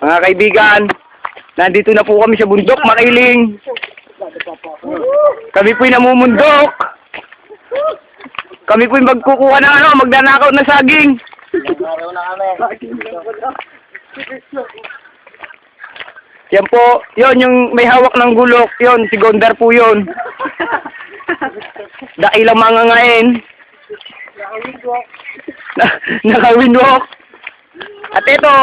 Mga kaibigan, nandito na po kami sa bundok, makiling. Kami po'y namumundok. Kami po'y magkukuha ng ano, magdanakaw na saging. Yan po, yon yung may hawak ng gulok, yon si Gondar po yon. Dakilang mga ngain. Na, nakawinwalk. At ito,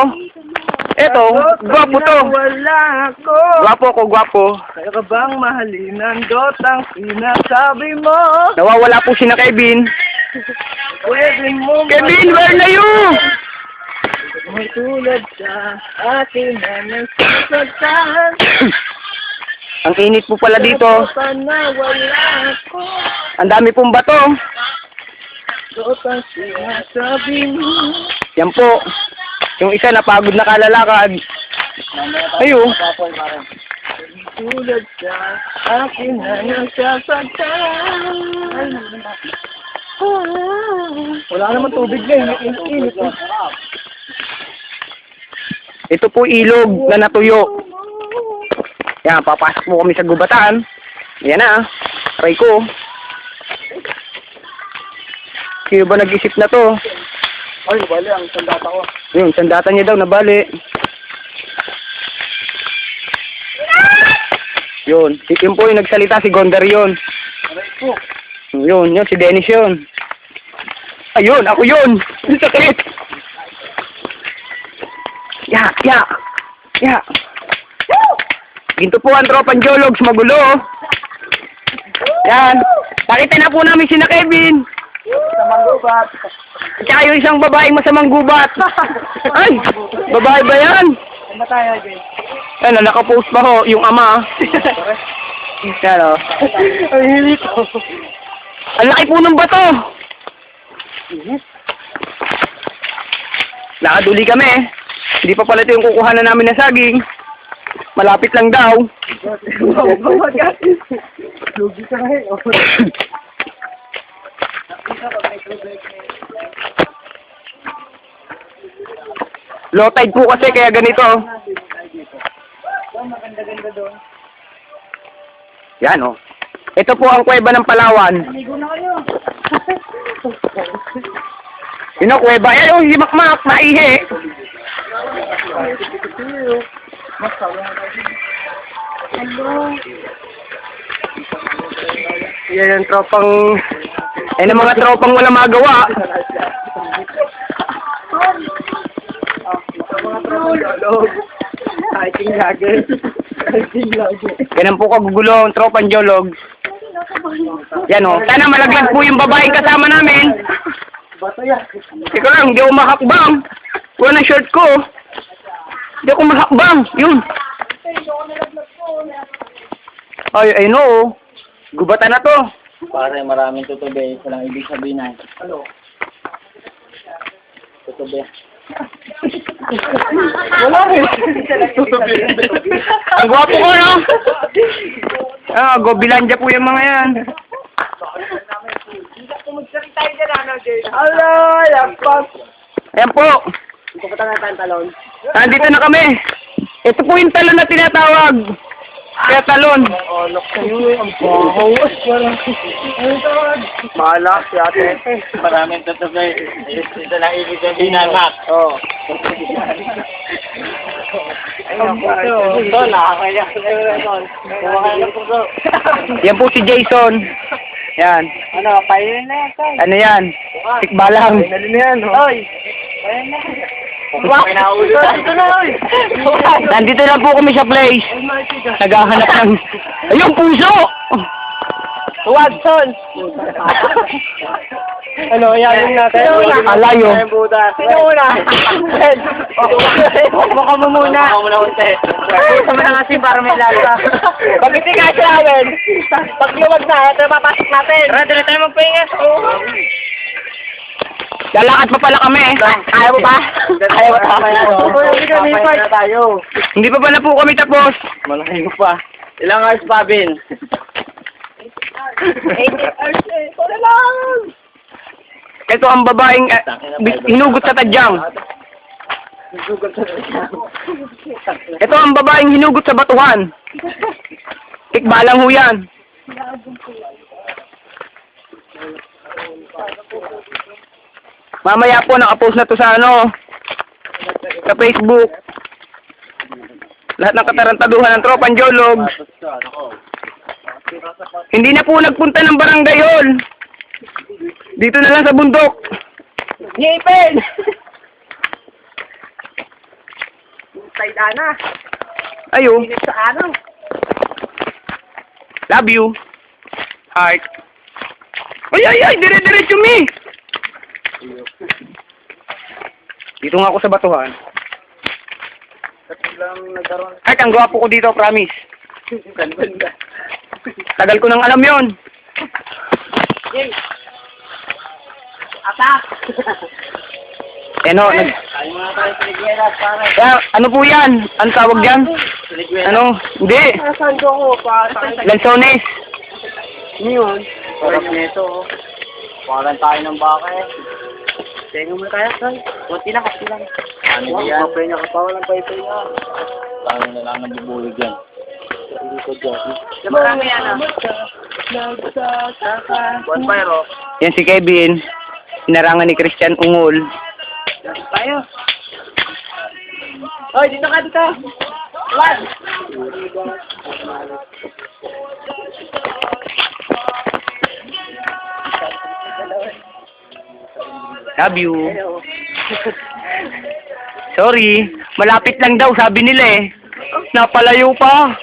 ito, gwapo to. Wala ako. Gwapo ko, gwapo. Kaya ka bang mahalin ang dotang sinasabi mo? Nawawala po si na Kevin. Pwede mo Kevin, where na you? May tulad sa akin na nagsasagtan. Ang init po pala dito. Ang dami pong bato. Dotang sinasabi mo. Yan po. Yung isa napagod na kalalakad. Ayo. Tulad sa akin na nagsasagtan. Wala naman tubig na, init-init. Ito po ilog na natuyo. Yan, papasok po kami sa gubatan. Yan na. Try ko. Sino ba nag-isip na to? Ay, bali, ang sandata ko. Yun, sandata niya daw, nabali. Yun, yun po yung nagsalita, si Gondar yun. Aray. Yun, yun, si Dennis yun. Ayun, ako yun. Ang sakit. Ya, ya, ya. Ginto po ang tropang Jologs, magulo. Yan. Nakita na po namin si na Kevin. Manggubat. At saka yung isang babaeng masamang gubat. Ay, babae ba yan? Ano ba tayo, Jay? Ano, nakapost pa ho, yung ama. Yan o. Ang hilit ko. Ang laki po ng bato. Nakaduli kami. Hindi pa pala ito yung kukuhanan namin na saging. Malapit lang daw. Lugi ka ngayon. Low tide po kasi kaya ganito. Maganda-ganda doon. Yan o. Ito po ang kuweba ng Palawan. Ligo na kayo. Yun o, kuweba. Yan o, si Makmak, naihi. Hello. Yan ang tropang... Yan ang mga tropang wala magawa. Hiking lagi. Hiking lagi. Ganun po kagugulo ang tropang Jolog. Yan o. Sana malaglag po yung babaeng kasama namin. Teka lang, hindi ako mahakbang. Wala na short ko. Hindi ako mahakbang. Yun. Ay, ay no. Gubatan na to. Pare, maraming tutubi. Ito lang ibig sabihin ay. Ano? Tutubi. Wala rin. Ang gwapo ko, no? Ah, gobilanja po yung mga yan. Hello, yapak. Ayan po. Pupunta na tayong talon. Nandito na kami. Ito po yung talon na tinatawag. Kaya talon. Olok kayo. Ang tawag? Bahala si ate. Maraming tutubi. Ito lang ibig sabihin ay Mac. Oh. Puso. Yan po si Jason. Yan. Ano, painin na yan. Ano yan? Tikbalang. Dali na yan, oh. Oy! Painin na. Bakit naulo na? Oy. Nandito lang po kami sa place. Naghahanap ng... Ayun, puso! Watson! ano, yayin natin. Sino una? Alayo. Sino una? Baka mo muna. Baka mo na unti. Buta mo na kasi para may lasa. Pag hindi ka sa amin, pag lumag na, ito papasok natin. Tara, dali tayo magpahinga. Lalakad pa pala kami. Kaya mo ba? Kaya mo na tayo. Hindi pa pala po kami tapos. Malaking pa. Ilang hours pa, Bin? Ito na lang! Ito ang babaeng eh, hinugot sa tadyang. Ito ang babaeng hinugot sa batuhan. Ikbalang ho yan. Mamaya po, nakapost na to sa ano, sa Facebook. Lahat ng katarantaduhan ng Tropan Jolog. Hindi na po nagpunta ng barangay hall. Dito na lang sa bundok. Ngipin! Side ana. Ayo, sa ano. love you. Heart. Ay, ay, ay, dire-diretso mi. Dito nga ako sa batuhan. Ay, ang gwapo ko dito, promise. Tagal ko nang alam yon. Atak! Ano, nag... Kaya, ano po yan? Ano tawag yan? Ano? Hindi. Nasaan ko ko pa? Lansones. Yun. Sarap nito. Parang tayo ng baka eh. Tengo mo tayo, son. Kunti lang, kasi lang. Ano ba yan? Papay niya ka pa, walang paypay yan. Paano na lang ang bubulog yan? Hindi ko dyan. Marami yan ah. Bonfire, oh. Yan si Kevin. Inarangan ni Christian Ungol. Tayo. Hoy, dito ka dito. What? Love you. Sorry, malapit lang daw, sabi nila eh. Napalayo pa.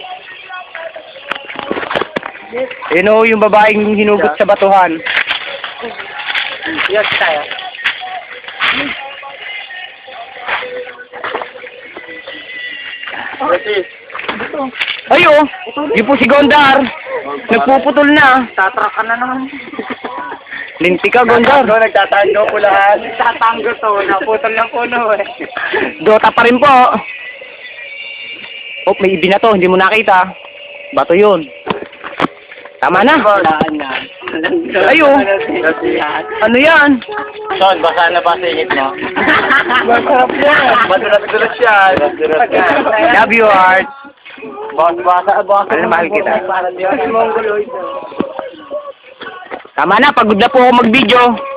You know, yung babaeng hinugot sa batuhan. Yes, tayo. Ayo, di po si Gondar. Nagpuputol na. Tatrak ka na naman. Linti ka, Gondar. nagtatango po lahat. Tatango to, naputol ng puno eh. Dota pa rin po. Oh, may ibi na to, hindi mo nakita. Bato yun. Tama na. Ayo. Ano yan? Son, basa na ba sa init mo? Masarap yan. Madulas-dulas yan. Love you, Art. Basa, basa, basa. Ano, mahal kita. Para di ako mongoloid. Tama na, pagod na po ako mag-video.